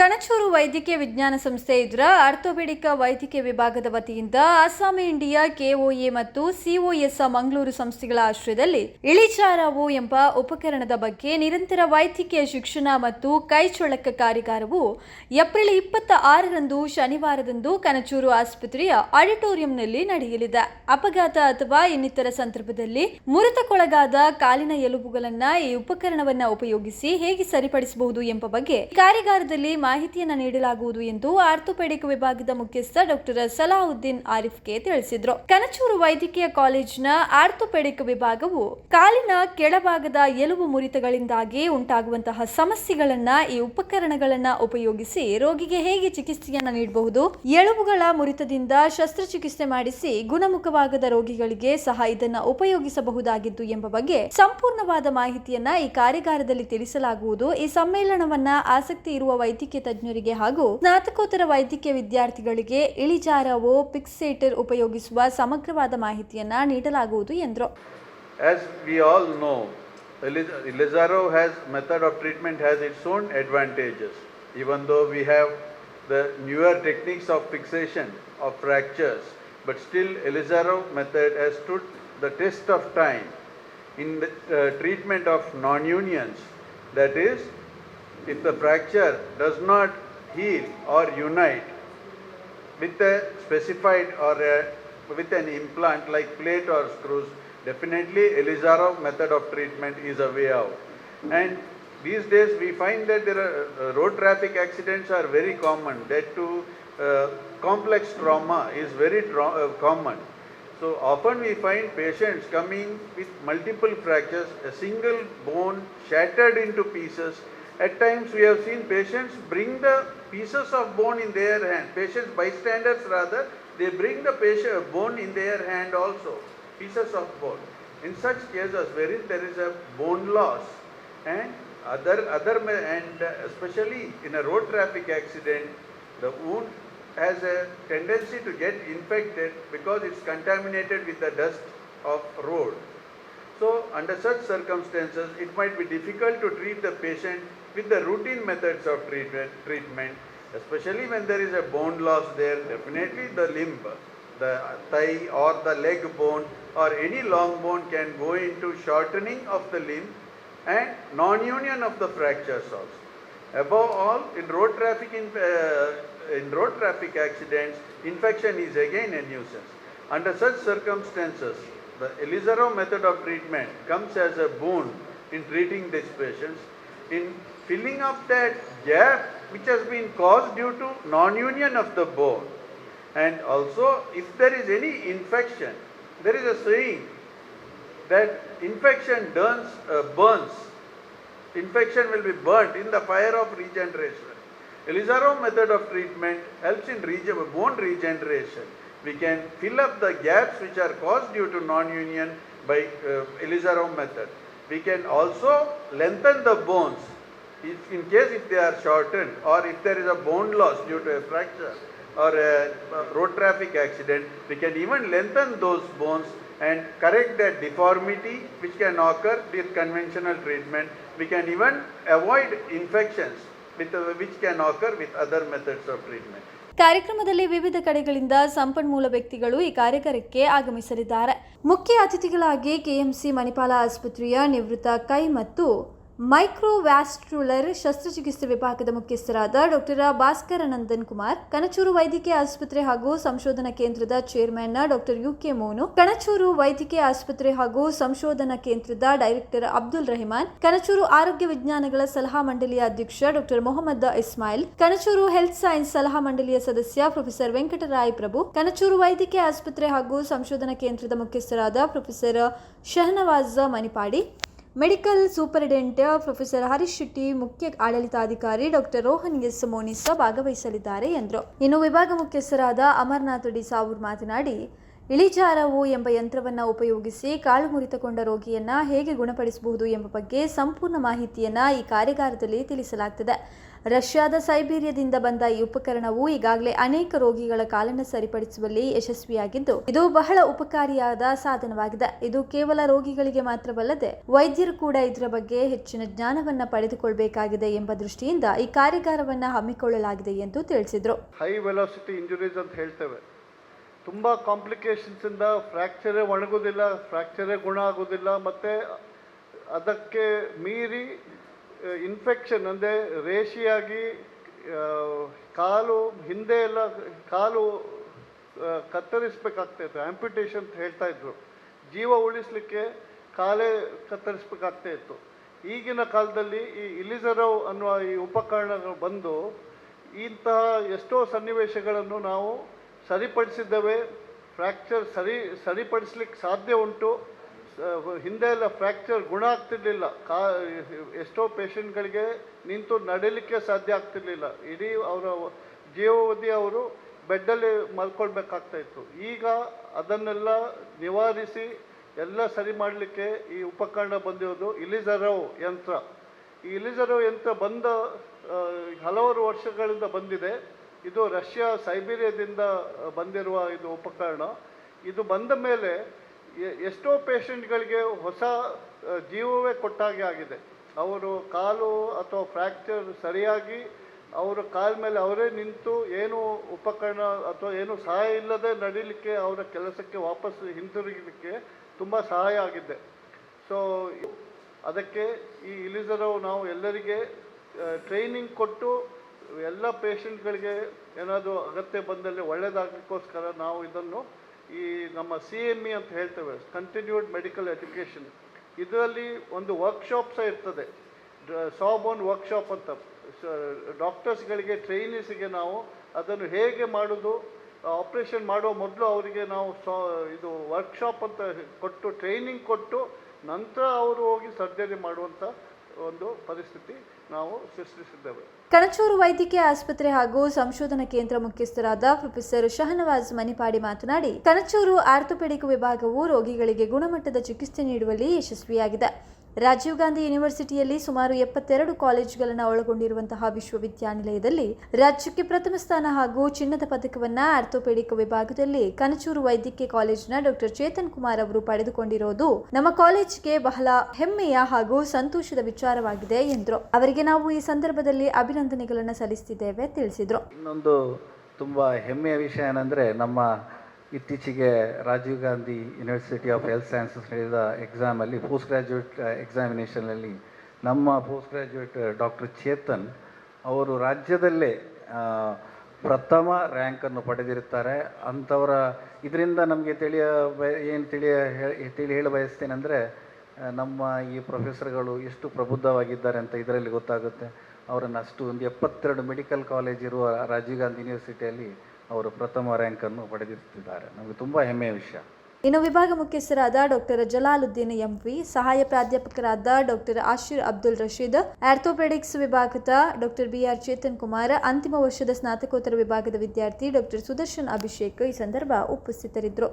ಕಣಚೂರು ವೈದ್ಯಕೀಯ ವಿಜ್ಞಾನ ಸಂಸ್ಥೆ ಇದರ ಆರ್ಥೋಪೆಡಿಕ್ ವೈದ್ಯಕೀಯ ವಿಭಾಗದ ವತಿಯಿಂದ ಅಸ್ಸಾಂ, ಇಂಡಿಯಾ ಕೆಒಎ ಮತ್ತು ಸಿಒಎಸ್ ಮಂಗಳೂರು ಸಂಸ್ಥೆಗಳ ಆಶ್ರಯದಲ್ಲಿ ಇಳಿಚಾರಾವು ಎಂಬ ಉಪಕರಣದ ಬಗ್ಗೆ ನಿರಂತರ ವೈದ್ಯಕೀಯ ಶಿಕ್ಷಣ ಮತ್ತು ಕೈಚೊಳಕ ಕಾರ್ಯಾಗಾರವು ಏಪ್ರಿಲ್ ಇಪ್ಪತ್ತ ಆರರಂದು ಶನಿವಾರದಂದು ಕಣಚೂರು ಆಸ್ಪತ್ರೆಯ ಆಡಿಟೋರಿಯಂನಲ್ಲಿ ನಡೆಯಲಿದೆ. ಅಪಘಾತ ಅಥವಾ ಇನ್ನಿತರ ಸಂದರ್ಭದಲ್ಲಿ ಮುರಿತಕ್ಕೊಳಗಾದ ಕಾಲಿನ ಎಲುಬುಗಳನ್ನ ಈ ಉಪಕರಣವನ್ನ ಉಪಯೋಗಿಸಿ ಹೇಗೆ ಸರಿಪಡಿಸಬಹುದು ಎಂಬ ಬಗ್ಗೆ ಕಾರ್ಯಾಗಾರದಲ್ಲಿ ಮಾಹಿತಿಯನ್ನ ನೀಡಲಾಗುವುದು ಎಂದು ಆರ್ಥೋಪೆಡಿಕ್ ವಿಭಾಗದ ಮುಖ್ಯಸ್ಥ ಡಾಕ್ಟರ್ ಸಲಾಹುದ್ದೀನ್ ಆರಿಫ್ಗೆ ತಿಳಿಸಿದ್ರು. ಕನಚೂರು ವೈದ್ಯಕೀಯ ಕಾಲೇಜಿನ ಆರ್ಥೋಪೆಡಿಕ್ ವಿಭಾಗವು ಕಾಲಿನ ಕೆಳಭಾಗದ ಎಲುಬು ಮುರಿತಗಳಿಂದಾಗಿ ಉಂಟಾಗುವಂತಹ ಸಮಸ್ಯೆಗಳನ್ನ ಈ ಉಪಕರಣಗಳನ್ನ ಉಪಯೋಗಿಸಿ ರೋಗಿಗೆ ಹೇಗೆ ಚಿಕಿತ್ಸೆಯನ್ನ ನೀಡಬಹುದು, ಎಲುಬುಗಳ ಮುರಿತದಿಂದ ಶಸ್ತ್ರಚಿಕಿತ್ಸೆ ಮಾಡಿಸಿ ಗುಣಮುಖವಾಗದ ರೋಗಿಗಳಿಗೆ ಸಹ ಇದನ್ನ ಉಪಯೋಗಿಸಬಹುದಾಗಿದ್ದು ಎಂಬ ಬಗ್ಗೆ ಸಂಪೂರ್ಣವಾದ ಮಾಹಿತಿಯನ್ನ ಈ ಕಾರ್ಯಾಗಾರದಲ್ಲಿ ತಿಳಿಸಲಾಗುವುದು. ಈ ಸಮ್ಮೇಳನವನ್ನ ಆಸಕ್ತಿ ಇರುವ ವೈದ್ಯಕೀಯ ತಜ್ಞರಿಗೆ ಹಾಗೂ ಸ್ನಾತಕೋತ್ತರ ವೈದ್ಯಕೀಯ ವಿದ್ಯಾರ್ಥಿಗಳಿಗೆ ಇಳಿಜಾರವೋ ಪಿಕ್ಸೇಟರ್ ಉಪಯೋಗಿಸುವ ಸಮಗ್ರವಾದ ಮಾಹಿತಿಯನ್ನ ನೀಡಲಾಗುವುದು ಎಂದರು As we all know, Elizarov has method of treatment has its own advantages. Even though we have the newer techniques of fixation of fractures, but still Elizaro method has stood the test of time in the uh, treatment of non-unions. That is, if the fracture does not heal or unite, with a specified or a, with an implant like plate or screws, definitely Elizarov method of treatment is a way out. And these days we find that there are uh, road traffic accidents are very common. That too, uh, complex trauma is very uh, common. So often we find patients coming with multiple fractures, a single bone shattered into pieces. At times we have seen patients bring the pieces of bone in their hand, patients bystanders rather, they bring the patient bone in their hand also, pieces of bone. In such cases wherein there is a bone loss and other other and uh, especially in a road traffic accident, the wound has a tendency to get infected because it's contaminated with the dust of road. So under such circumstances, it might be difficult to treat the patient with the routine methods of treatment, treatment, especially when there is a bone loss there, definitely the limb, the thigh or the leg bone or any long bone can go into shortening of the limb and non-union of the fractures also. Above all, in road traffic, in, uh, in road traffic accidents, infection is again a nuisance. Under such circumstances, the Elizarov method of treatment comes as a boon in treating these patients, in filling up that gap which has been caused due to non-union of the bone. And also, if there is any infection, there is a saying that infection burns, uh, burns infection will be burnt in the fire of regeneration. Elizarov method of treatment helps in bone regeneration. We can fill up the gaps which are caused due to non-union by uh, method. We can also lengthen the bones in case if they are shortened or if there is a bone loss due to a fracture or a, road traffic accident, we can even lengthen those bones and correct that deformity which can occur with conventional treatment. We can even avoid infections with, uh, which can occur with other methods of treatment. ಕಾರ್ಯಕ್ರಮದಲ್ಲಿ ವಿವಿಧ ಕಡೆಗಳಿಂದ ಸಂಪನ್ಮೂಲ ವ್ಯಕ್ತಿಗಳು ಈ ಕಾರ್ಯಕ್ರಮಕ್ಕೆ ಆಗಮಿಸಲಿದ್ದಾರೆ ಮುಖ್ಯ ಅತಿಥಿಗಳಾಗಿ ಕೆಎಂಸಿ ಮಣಿಪಾಲ ಆಸ್ಪತ್ರೆಯ ನಿವೃತ್ತ ಕೈ ಮತ್ತು ಮೈಕ್ರೋವ್ಯಾಸ್ಟ್ರುಲರ್ ಶಸ್ತ್ರಚಿಕಿತ್ಸೆ ವಿಭಾಗದ ಮುಖ್ಯಸ್ಥರಾದ ಡಾಕ್ಟರ್ ಭಾಸ್ಕರ ನಂದನ್ ಕುಮಾರ್, ಕಣಚೂರು ವೈದ್ಯಕೀಯ ಆಸ್ಪತ್ರೆ ಹಾಗೂ ಸಂಶೋಧನಾ ಕೇಂದ್ರದ chairman doctor U K Monu, Kanachur ವೈದ್ಯಕೀಯ ಆಸ್ಪತ್ರೆ ಹಾಗೂ ಸಂಶೋಧನಾ ಕೇಂದ್ರದ ಡೈರೆಕ್ಟರ್ ಅಬ್ದುಲ್ ರೆಹಮಾನ್, ಕಣಚೂರು ಆರೋಗ್ಯ ವಿಜ್ಞಾನಗಳ ಸಲಹಾ ಮಂಡಳಿಯ ಅಧ್ಯಕ್ಷ doctor Mohammed Ismail, Kanachur health science ಸಲಹಾ ಮಂಡಳಿಯ ಸದಸ್ಯ ಪ್ರೊಫೆಸರ್ ವೆಂಕಟರಾಯ್ ಪ್ರಭು, ಕಣಚೂರು ವೈದ್ಯಕೀಯ ಆಸ್ಪತ್ರೆ ಹಾಗೂ ಸಂಶೋಧನಾ ಕೇಂದ್ರದ ಮುಖ್ಯಸ್ಥರಾದ professor Shahnawaz Manipadi medical superintendent professor Harish Shetty, ಮುಖ್ಯ ಆಡಳಿತಾಧಿಕಾರಿ ಡಾಕ್ಟರ್ ರೋಹನ್ ಎಸ್ ಮೋನಿಸ ಭಾಗವಹಿಸಲಿದ್ದಾರೆ ಎಂದರು. ಇನ್ನು ವಿಭಾಗ ಮುಖ್ಯಸ್ಥರಾದ ಅಮರ್ನಾಥ್ ಡಿ ಸಾವೂರ್ ಮಾತನಾಡಿ ಇಳಿಜಾರವು ಎಂಬ ಯಂತ್ರವನ್ನು ಉಪಯೋಗಿಸಿ ಕಾಳು ಮುರಿತಗೊಂಡ ರೋಗಿಯನ್ನ ಹೇಗೆ ಗುಣಪಡಿಸಬಹುದು ಎಂಬ ಬಗ್ಗೆ ಸಂಪೂರ್ಣ ಮಾಹಿತಿಯನ್ನ ಈ ಕಾರ್ಯಾಗಾರದಲ್ಲಿ ತಿಳಿಸಲಾಗ್ತದೆ. ರಷ್ಯಾದ ಸೈಬೀರಿಯಾದಿಂದ ಬಂದ ಈ ಉಪಕರಣವು ಈಗಾಗಲೇ ಅನೇಕ ರೋಗಿಗಳ ಕಾಲನ್ನು ಸರಿಪಡಿಸುವಲ್ಲಿ ಯಶಸ್ವಿಯಾಗಿದ್ದು, ಇದು ಬಹಳ ಉಪಕಾರಿಯಾದ ಸಾಧನವಾಗಿದೆ. ಇದು ಕೇವಲ ರೋಗಿಗಳಿಗೆ ಮಾತ್ರವಲ್ಲದೆ ವೈದ್ಯರು ಕೂಡ ಇದರ ಬಗ್ಗೆ ಹೆಚ್ಚಿನ ಜ್ಞಾನವನ್ನ ಪಡೆದುಕೊಳ್ಳಬೇಕಾಗಿದೆ ಎಂಬ ದೃಷ್ಟಿಯಿಂದ ಈ ಕಾರ್ಯಾಗಾರವನ್ನು ಹಮ್ಮಿಕೊಳ್ಳಲಾಗಿದೆ ಎಂದು ತಿಳಿಸಿದರು. ಹೈ ವೆಲಾಸಿಟಿ ಇಂಜುರೀಸ್ ಅಂತ ಹೇಳ್ತೇವೆ. ತುಂಬ ಕಾಂಪ್ಲಿಕೇಶನ್ಸಿಂದ ಫ್ರ್ಯಾಕ್ಚರೇ ಒಣಗೋದಿಲ್ಲ ಫ್ರ್ಯಾಕ್ಚರೇ ಗುಣ ಆಗೋದಿಲ್ಲ, ಮತ್ತು ಅದಕ್ಕೆ ಮೀರಿ ಇನ್ಫೆಕ್ಷನ್ ಅಂದರೆ ರೇಷಿಯಾಗಿ ಕಾಲು ಹಿಂದೆ ಎಲ್ಲ ಕಾಲು ಕತ್ತರಿಸ್ಬೇಕಾಗ್ತಾಯಿತ್ತು ಆ್ಯಂಪಿಟೇಷನ್ ಅಂತ ಹೇಳ್ತಾ ಇದ್ರು. ಜೀವ ಉಳಿಸಲಿಕ್ಕೆ ಕಾಲೇ ಕತ್ತರಿಸ್ಬೇಕಾಗ್ತಾ ಇತ್ತು. ಈಗಿನ ಕಾಲದಲ್ಲಿ ಈ ಇಲಿಸರವ್ ಅನ್ನುವ ಈ ಉಪಕರಣಗಳು ಬಂದು ಇಂತಹ ಎಷ್ಟೋ ಸನ್ನಿವೇಶಗಳನ್ನು ನಾವು ಸರಿಪಡಿಸಿದ್ದೇವೆ, ಫ್ರ್ಯಾಕ್ಚರ್ ಸರಿ, ಸರಿಪಡಿಸ್ಲಿಕ್ಕೆ ಸಾಧ್ಯ ಉಂಟು. ಹಿಂದೆ ಎಲ್ಲ ಫ್ರ್ಯಾಕ್ಚರ್ ಗುಣ ಆಗ್ತಿರ್ಲಿಲ್ಲ. ಕಾ, ಎಷ್ಟೋ ಪೇಷಂಟ್ಗಳಿಗೆ ನಿಂತು ನಡೀಲಿಕ್ಕೆ ಸಾಧ್ಯ ಆಗ್ತಿರ್ಲಿಲ್ಲ. ಇಡೀ ಅವರ ಜೀವಾವಧಿ ಅವರು ಬೆಡ್ಡಲ್ಲಿ ಮಲ್ಕೊಳ್ಬೇಕಾಗ್ತಾ ಇತ್ತು. ಈಗ ಅದನ್ನೆಲ್ಲ ನಿವಾರಿಸಿ ಎಲ್ಲ ಸರಿ ಮಾಡಲಿಕ್ಕೆ ಈ ಉಪಕರಣ ಬಂದಿರೋದು ಇಲಿಜರವ್ ಯಂತ್ರ. ಈ ಇಲಿಜರವ್ ಯಂತ್ರ ಬಂದ ಹಲವಾರು ವರ್ಷಗಳಿಂದ ಬಂದಿದೆ. ಇದು ರಷ್ಯಾ ಸೈಬೀರಿಯಾದಿಂದ ಬಂದಿರುವ ಇದು ಉಪಕರಣ. ಇದು ಬಂದ ಮೇಲೆ ಎಷ್ಟೋ ಪೇಷಂಟ್ಗಳಿಗೆ ಹೊಸ ಜೀವವೇ ಕೊಟ್ಟಾಗೆ ಆಗಿದೆ. ಅವರು ಕಾಲು ಅಥವಾ ಫ್ರ್ಯಾಕ್ಚರ್ ಸರಿಯಾಗಿ, ಅವರ ಕಾಲ ಮೇಲೆ ಅವರೇ ನಿಂತು ಏನು ಉಪಕರಣ ಅಥವಾ ಏನು ಸಹಾಯ ಇಲ್ಲದೆ ನಡೀಲಿಕ್ಕೆ, ಅವರ ಕೆಲಸಕ್ಕೆ ವಾಪಸ್ ಹಿಂತಿರುಗಲಿಕ್ಕೆ ತುಂಬ ಸಹಾಯ ಆಗಿದೆ. ಸೊ ಅದಕ್ಕೆ ಈ ಇಲಿಜರಾವ್ ನಾವು ಎಲ್ಲರಿಗೆ ಟ್ರೈನಿಂಗ್ ಕೊಟ್ಟು ಎಲ್ಲ ಪೇಷಂಟ್ಗಳಿಗೆ ಏನಾದರೂ ಅಗತ್ಯ ಬಂದಲ್ಲಿ ಒಳ್ಳೆಯದಾಗಲಿಕ್ಕೋಸ್ಕರ ನಾವು ಇದನ್ನು ಈ ನಮ್ಮ ಸಿ ಎಂ ಇ ಅಂತ ಹೇಳ್ತೇವೆ ಕಂಟಿನ್ಯೂಡ್ ಮೆಡಿಕಲ್ ಎಜುಕೇಷನ್ ಇದರಲ್ಲಿ ಒಂದು ವರ್ಕ್ಶಾಪ್ ಸಹ ಇರ್ತದೆ. ಸಾಬೋನ್ ವರ್ಕ್ಶಾಪ್ ಅಂತ. ಡಾಕ್ಟರ್ಸ್ಗಳಿಗೆ ಟ್ರೈನಿಸ್ಗೆ ನಾವು ಅದನ್ನು ಹೇಗೆ ಮಾಡೋದು ಆಪ್ರೇಷನ್ ಮಾಡೋ ಮೊದಲು ಅವರಿಗೆ ನಾವು ಸಾ, ಇದು ವರ್ಕ್ಶಾಪ್ ಅಂತ ಕೊಟ್ಟು ಟ್ರೈನಿಂಗ್ ಕೊಟ್ಟು ನಂತರ ಅವರು ಹೋಗಿ ಸರ್ಜರಿ ಮಾಡುವಂಥ ಒಂದು ಪರಿಸ್ಥಿತಿ ನಾವು ಸೃಷ್ಟಿಸಿದ್ದೇವೆ. ಕಣಚೂರು ವೈದ್ಯಕೀಯ ಆಸ್ಪತ್ರೆ ಹಾಗೂ ಸಂಶೋಧನಾ ಕೇಂದ್ರ ಮುಖ್ಯಸ್ಥರಾದ ಪ್ರೊಫೆಸರ್ ಶಹನವಾಜ್ ಮನಿಪಾಡಿ ಮಾತನಾಡಿ ಕಣಚೂರು ಆರ್ಥೋಪೆಡಿಕ್ ವಿಭಾಗವು ರೋಗಿಗಳಿಗೆ ಗುಣಮಟ್ಟದ ಚಿಕಿತ್ಸೆ ನೀಡುವಲ್ಲಿ ಯಶಸ್ವಿಯಾಗಿದೆ. ರಾಜೀವ್ ಗಾಂಧಿ ಯೂನಿವರ್ಸಿಟಿಯಲ್ಲಿ ಸುಮಾರು ಎಪ್ಪತ್ತೆರಡು ಕಾಲೇಜುಗಳನ್ನು ಒಳಗೊಂಡಿರುವಂತಹ ವಿಶ್ವವಿದ್ಯಾನಿಲಯದಲ್ಲಿ ರಾಜ್ಯಕ್ಕೆ ಪ್ರಥಮ ಸ್ಥಾನ ಹಾಗೂ ಚಿನ್ನದ ಪದಕವನ್ನ ಆರ್ಥೋಪೆಡಿಕ್ ವಿಭಾಗದಲ್ಲಿ ಕನಚೂರು ವೈದ್ಯಕೀಯ ಕಾಲೇಜಿನ ಡಾಕ್ಟರ್ ಚೇತನ್ ಕುಮಾರ್ ಅವರು ಪಡೆದುಕೊಂಡಿರೋದು ನಮ್ಮ ಕಾಲೇಜಿಗೆ ಬಹಳ ಹೆಮ್ಮೆಯ ಹಾಗೂ ಸಂತೋಷದ ವಿಚಾರವಾಗಿದೆ ಎಂದರು. ಅವರಿಗೆ ನಾವು ಈ ಸಂದರ್ಭದಲ್ಲಿ ಅಭಿನಂದನೆಗಳನ್ನು ಸಲ್ಲಿಸುತ್ತಿದ್ದೇವೆ, ತಿಳಿಸಿದರು. ಇನ್ನೊಂದು ತುಂಬ ಹೆಮ್ಮೆಯ ವಿಷಯ ಏನಂದ್ರೆ ನಮ್ಮ ಇತ್ತೀಚೆಗೆ Rajiv Gandhi university of health sciences ನಡೆದ ಎಕ್ಸಾಮಲ್ಲಿ ಪೋಸ್ಟ್ ಗ್ರ್ಯಾಜುಯೇಟ್ ಎಕ್ಸಾಮಿನೇಷನಲ್ಲಿ ನಮ್ಮ ಪೋಸ್ಟ್ ಗ್ರ್ಯಾಜುಯೇಟ್ ಡಾಕ್ಟರ್ ಚೇತನ್ ಅವರು ರಾಜ್ಯದಲ್ಲೇ ಪ್ರಥಮ ರ್ಯಾಂಕನ್ನು ಪಡೆದಿರುತ್ತಾರೆ. ಅಂಥವರ, ಇದರಿಂದ ನಮಗೆ ತಿಳಿಯ ಏನು ತಿಳಿಯ ತಿಳಿ ಹೇಳ ಬಯಸ್ತೇನೆಂದರೆ ನಮ್ಮ ಈ ಪ್ರೊಫೆಸರ್ಗಳು ಎಷ್ಟು ಪ್ರಬುದ್ಧವಾಗಿದ್ದಾರೆ ಅಂತ ಇದರಲ್ಲಿ ಗೊತ್ತಾಗುತ್ತೆ. ಅವರನ್ನು ಅಷ್ಟು ಒಂದು ಎಪ್ಪತ್ತೆರಡು ಮೆಡಿಕಲ್ ಕಾಲೇಜ್ ಇರುವ ರಾಜೀವ್ ಗಾಂಧಿ ಯೂನಿವರ್ಸಿಟಿಯಲ್ಲಿ ಅವರು ಪ್ರಥಮ ರ್ಯಾಂಕನ್ನು ಪಡೆದಿರುತ್ತಿದ್ದಾರೆ. ನಮಗೆ ತುಂಬಾ ಹೆಮ್ಮೆಯ ವಿಷಯ. ಇನ್ನು ವಿಭಾಗ ಮುಖ್ಯಸ್ಥರಾದ ಡಾಕ್ಟರ್ ಜಲಾಲುದ್ದೀನ್ ಎಂವಿ, ಸಹಾಯ ಪ್ರಾಧ್ಯಾಪಕರಾದ ಡಾಕ್ಟರ್ ಆಶೀರ್ ಅಬ್ದುಲ್ ರಶೀದ್, ಆರ್ಥೋಪೆಡಿಕ್ಸ್ ವಿಭಾಗದ doctor B R Chetan Kumar, ಅಂತಿಮ ವರ್ಷದ ಸ್ನಾತಕೋತ್ತರ ವಿಭಾಗದ ವಿದ್ಯಾರ್ಥಿ ಡಾಕ್ಟರ್ ಸುದರ್ಶನ್ ಅಭಿಷೇಕ್ ಈ ಸಂದರ್ಭ ಉಪಸ್ಥಿತರಿದ್ದರು.